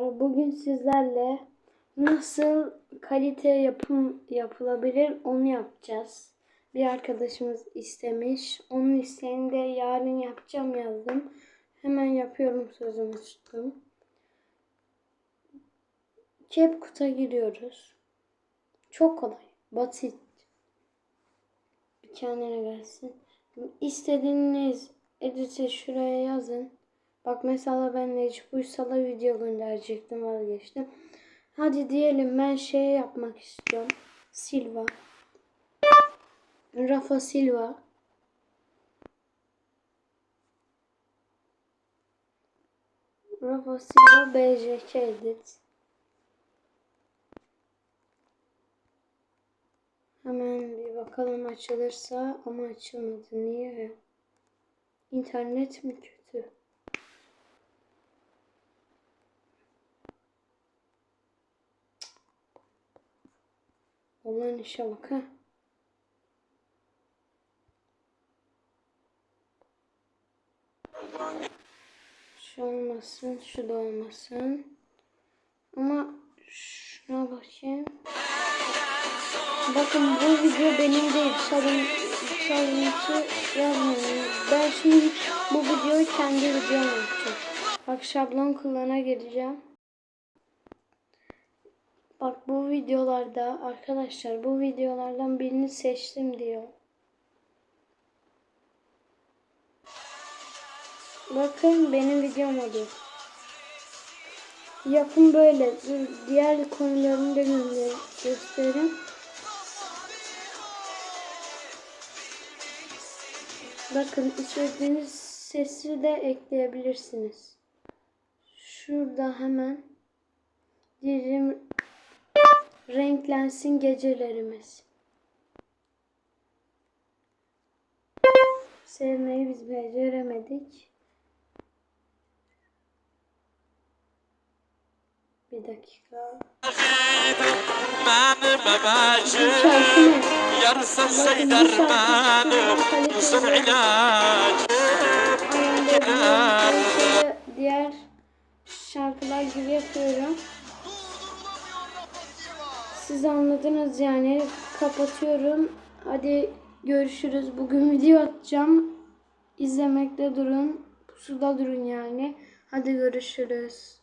Bugün sizlerle nasıl kalite yapım yapılabilir onu yapacağız. Bir arkadaşımız istemiş. Onun isteğini de yarın yapacağım yazdım. Hemen yapıyorum sözümü tuttum. CapCut'a giriyoruz. Çok kolay. Basit. Bir kendine gelsin. İstediğiniz editi şuraya yazın. Bak mesela ben Necip Uysal'a video gönderecektim vazgeçtim. Hadi diyelim ben şey yapmak istiyorum. Silva. Rafa Silva. Rafa Silva BJK edit. Hemen bir bakalım açılırsa ama açılmadı. Niye? İnternet mi kötü? Olan işe bak ha. Şu olmasın, şu da olmasın. Ama şuna bakayım. Bakın bu video benim değil. Çalıntı yazmayın. Ben şimdi bu videoyu kendi videom yapacağım. Bak şablon kullana gireceğim. Bak bu videolarda arkadaşlar bu videolardan birini seçtim diyor. Bakın benim videom oluyor. Yapım böyle. Dur, Diğer konularını da göstereyim. Bakın istediğiniz sesi de ekleyebilirsiniz. Şurada hemen diyelim renklensin gecelerimiz. Sevmeyi biz beceremedik. Bir dakika. Beni ee, Diğer şarkılar gibi yapıyorum. Siz anladınız yani. Kapatıyorum. Hadi görüşürüz. Bugün video atacağım. İzlemekte durun. Pusuda durun yani. Hadi görüşürüz.